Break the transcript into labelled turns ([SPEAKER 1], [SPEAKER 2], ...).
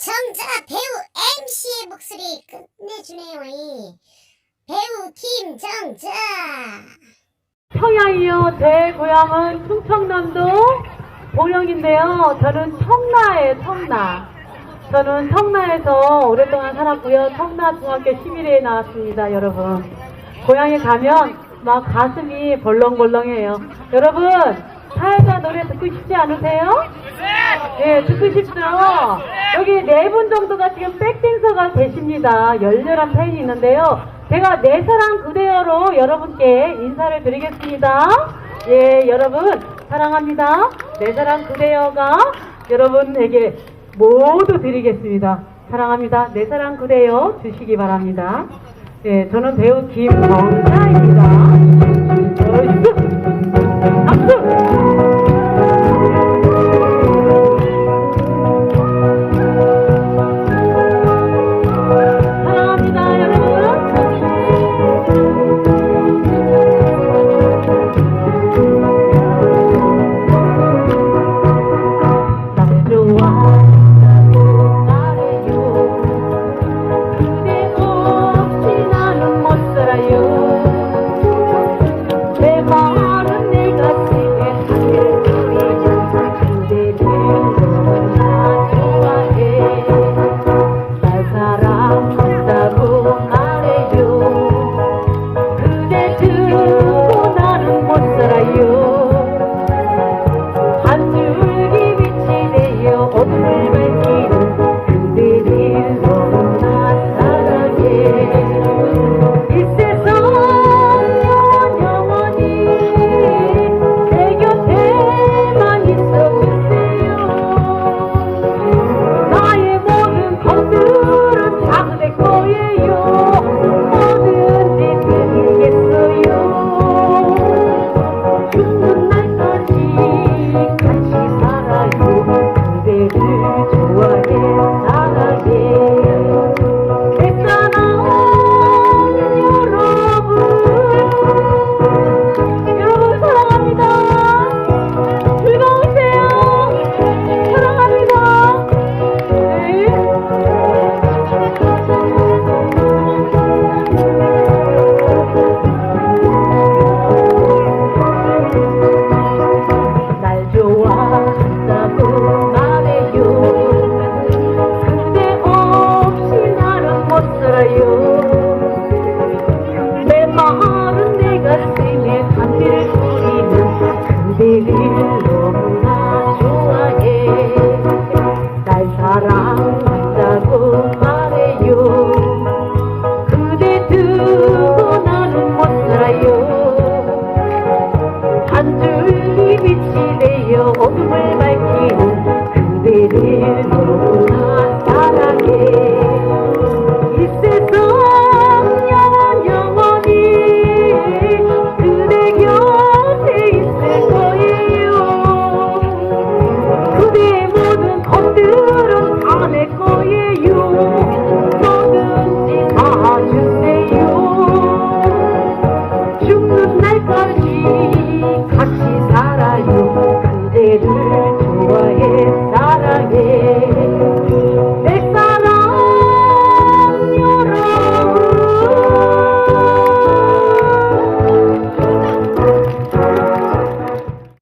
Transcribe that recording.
[SPEAKER 1] 정자 배우 MC의 목소리 끝내주네요. 이 배우 김정자.
[SPEAKER 2] 평양이요. 제 고향은 충청남도 보령인데요. 저는 청라에 청라. 저는 청라에서 오랫동안 살았고요. 청라 중학교 11회에 나왔습니다, 여러분. 고향에 가면 막 가슴이 벌렁벌렁해요. 여러분, 사회자 노래 듣고 싶지 않으세요? 네, 듣고 싶죠? 여기 네 분 정도가 지금 백댄서가 계십니다. 열렬한 팬이 있는데요. 제가 내 사랑 그대여로 여러분께 인사를 드리겠습니다. 예, 여러분, 사랑합니다. 내 사랑 그대여가 여러분에게 모두 드리겠습니다. 사랑합니다. 내 사랑 그대여 주시기 바랍니다. 예, 저는 배우 김정자입니다. The way.